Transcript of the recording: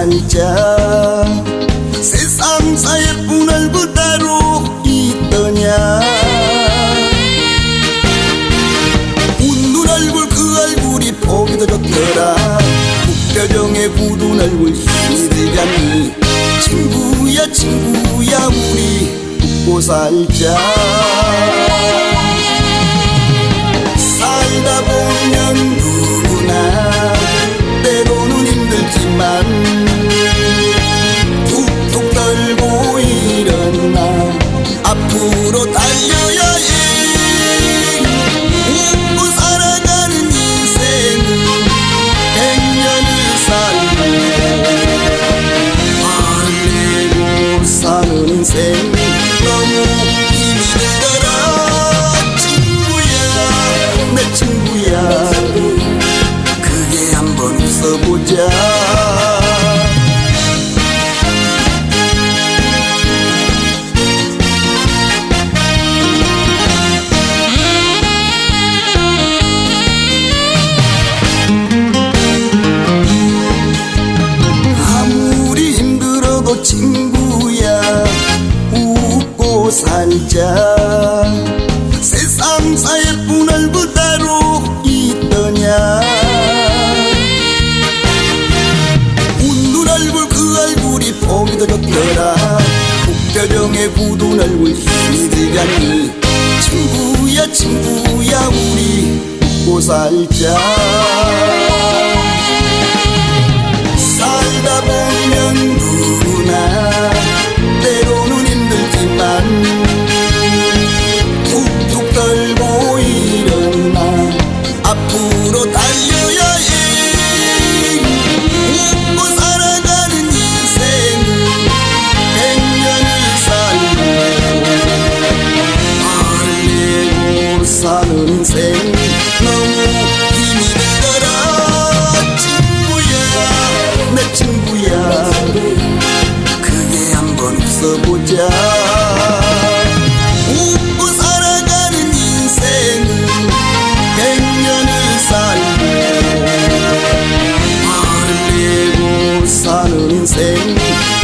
살자 세상사에 뿐을 그대로 있더냐. 웃는 얼굴 그 얼굴이 보기도 좋더라. 국가정의 굳은 얼굴 힘이 들잖니 친구야 친구야 우리 웃고 살자. 친구야 웃고 살자. 세상사에 뿐얼굴 따로 있더냐? 웃는 얼굴 그 얼굴이 보기도 좋더라. 국표정에 굳은 얼굴 힘이 들잖니 친구야 친구야 우리 웃고 살자 앞으로 달려야 해. 웃고 살아가는 인생은 백년을 살고 말리고 사는 인생 너무 힘이 들더라. 친구야 내 친구야. 크게 한번 웃어보자